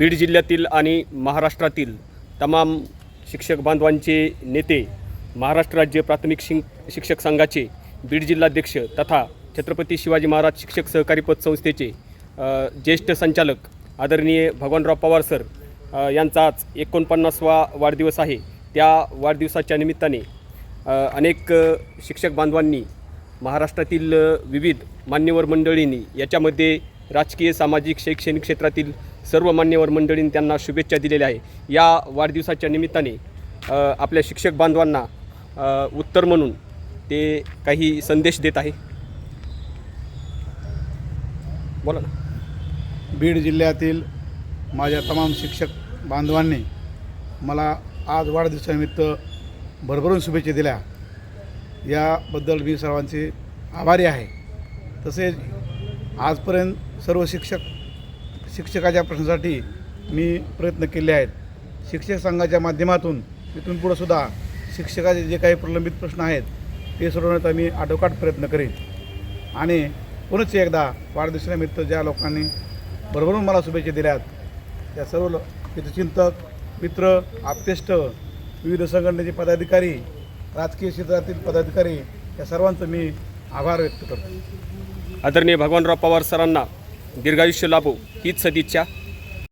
बीड जिल्ह्यातील आणि महाराष्ट्रातील तमाम शिक्षक बांधवांचे नेते महाराष्ट्र राज्य प्राथमिक शिं शिक्षक संघाचे बीड जिल्हाध्यक्ष तथा छत्रपती शिवाजी महाराज शिक्षक सहकारी पतसंस्थेचे ज्येष्ठ संचालक आदरणीय भगवानराव पवार सर यांचा आज एकोणपन्नासवा वाढदिवस आहे. त्या वाढदिवसाच्या निमित्ताने अनेक शिक्षक बांधवांनी महाराष्ट्रातील विविध मान्यवर मंडळींनी याच्यामध्ये राजकीय सामाजिक शैक्षणिक क्षेत्रातील सर्व मान्यवर मंडळींनी त्यांना शुभेच्छा दिलेल्या आहे. या वाढदिवसाच्या निमित्ताने आपल्या शिक्षक बांधवांना उत्तर म्हणून ते काही संदेश देत आहे. बोला ना. बीड जिल्ह्यातील माझ्या तमाम शिक्षक बांधवांनी मला आज वाढदिवसानिमित्त भरभरून शुभेच्छा दिल्या. याबद्दल मी सर्वांचे आभारी आहे. तसेच आजपर्यंत सर्व शिक्षक शिक्षकाच्या प्रश्नासाठी मी प्रयत्न केले आहेत. शिक्षक संघाच्या माध्यमातून इथून पुढं सुद्धा शिक्षकाचे जे काही प्रलंबित प्रश्न आहेत ते सोडवण्याचा मी आटोकाट प्रयत्न करेन. आणि पुनश्च एकदा वाढदिवसानिमित्त ज्या लोकांनी भरभरून मला शुभेच्छा दिल्यात त्या सर्व हितचिंतक मित्र आप्तेष्ट विविध संघटनेचे पदाधिकारी राजकीय क्षेत्रातील पदाधिकारी या सर्वांचं मी आभार व्यक्त करतो. आदरणीय भगवानराव पवार सरांना दीर्घायुष्य लाभो हीच सदिच्छा.